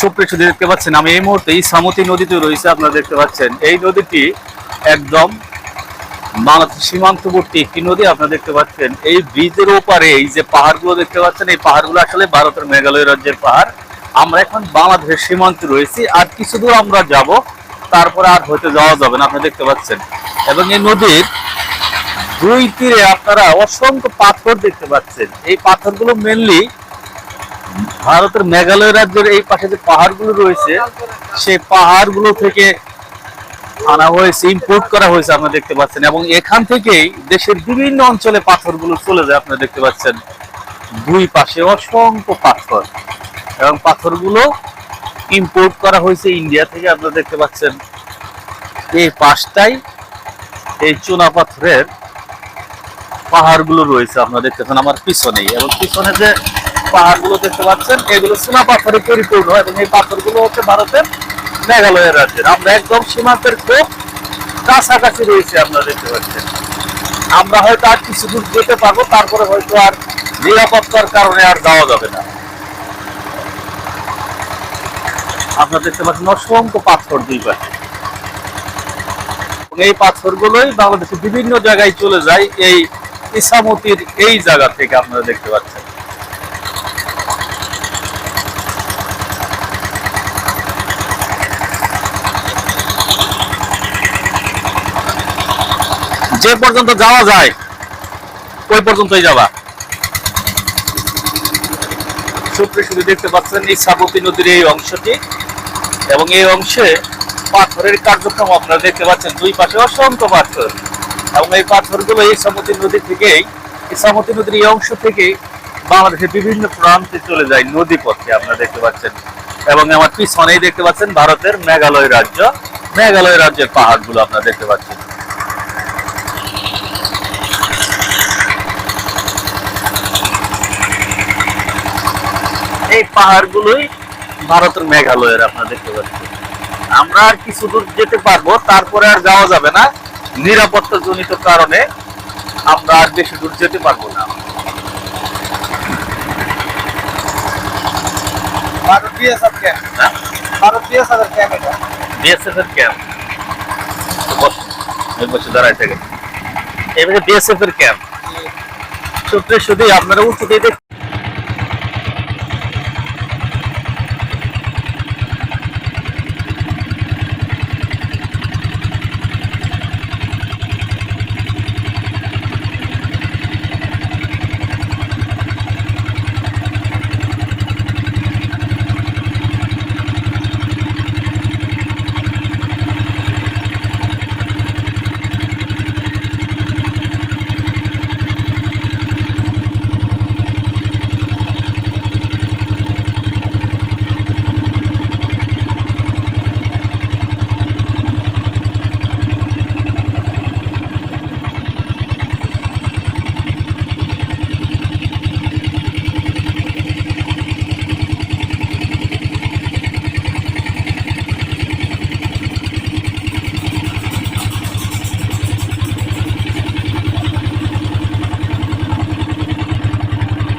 সুপ্রিয় সুধী দেখতে পাচ্ছেন, আমি এই মুহূর্তে ইসামতি নদীতে রয়েছে, আপনারা দেখতে পাচ্ছেন। এই নদীটি একদম বাংলাদেশ সীমান্তবর্তী একটি নদী, আপনারা দেখতে পাচ্ছেন। এই ব্রিজের ওপারে, এই যে পাহাড়গুলো দেখতে পাচ্ছেন, এই পাহাড়গুলো আসলে ভারতের মেঘালয় রাজ্যের পাহাড়। আমরা এখন বাংলাদেশের সীমান্তে রয়েছি, আর কিছু দূর আমরা যাব, তারপরে আর হয়তো যাওয়া যাবে না, আপনারা দেখতে পাচ্ছেন। এবং এই নদীর দুই তীরে আপনারা অসংখ্য পাথর দেখতে পাচ্ছেন। এই পাথরগুলো মেনলি ভারতের মেঘালয় রাজ্যের এই পাশে যে পাহাড়গুলো রয়েছে, সেই পাহাড়গুলো থেকে আনা হয়েছে ইম্পোর্ট করা হয়েছে আপনারা দেখতে পাচ্ছেন। এবং এখান থেকেই দেশের বিভিন্ন অঞ্চলে পাথরগুলো চলে যায়, আপনারা দেখতে পাচ্ছেন। দুই পাশে অসংখ্য পাথর। এবং পাথরগুলো ইম্পোর্ট করা হয়েছে ইন্ডিয়া থেকে, আপনারা দেখতে পাচ্ছেন। এই পাশটাই এই চুনা পাথরের পাহাড়গুলো রয়েছে, আপনারা দেখতে পাচ্ছেন। আমার পিছনেই। এবং পিছনে যে পাহাড়গুলো দেখতে পাচ্ছেন, এগুলো সোনা পাথরে পরিপূর্ণ এবং এই পাথরগুলো হচ্ছে ভারতের মেঘালয়ের রাজ্যের। আমরা একদম সীমান্তের খুব কাছাকাছি রয়েছে, আপনারা দেখতে পাচ্ছেন। আমরা হয়তো আর কিছু দূর যেতে পারব, তারপরে হয়তো আর নিরাপত্তার কারণে আর যাওয়া যাবে না। আপনারা দেখতে পাচ্ছেন অসংখ্য পাথর দুই পাশে। এই পাথরগুলোই বাংলাদেশের বিভিন্ন জায়গায় চলে যায়, এই ইসামতির এই জায়গা থেকে আপনারা দেখতে পাচ্ছেন। যে পর্যন্ত যাওয়া যায়, ওই পর্যন্তই যাবা। সুপ্রিয় শুধু দেখতে পাচ্ছেন এই সাবতী নদীর এই অংশটি এবং এই অংশে পাথরের কার্যক্রম আপনারা দেখতে পাচ্ছেন। দুই পাশে অসংখ্য পাথর এবং এই পাথরগুলো এই সমুদ্র নদী থেকেই, এই সমুদ্র নদীর এই অংশ থেকেই বাংলাদেশের বিভিন্ন প্রান্তে চলে যায় নদী পথে, আপনারা দেখতে পাচ্ছেন। এবং আমার পিছনেই দেখতে পাচ্ছেন ভারতের মেঘালয় রাজ্য। মেঘালয় রাজ্যের পাহাড়গুলো আপনারা দেখতে পাচ্ছেন। এই পাহাড়গুলোই ভারতের মেঘালয়ের আপনারা দেখতে পাচ্ছেন। আমরা আর কিছু দূর যেতে পারব তারপরে আর যাওয়া যাবে না। নিরাপত্তা জনিত কারণে আমরা আর বেশি দূর যেতে পারব না। ভারত বিএসএফ ক্যাম্প হ্যাঁ? ভারত বিএসএফ এর ক্যাম্প এটা। বিএসএফ এর ক্যাম্প বসে দাঁড়ায় থেকে। এবারে বিএসএফ এর ক্যাম্প সত্যি শুধু আপনারা উঁচুতেই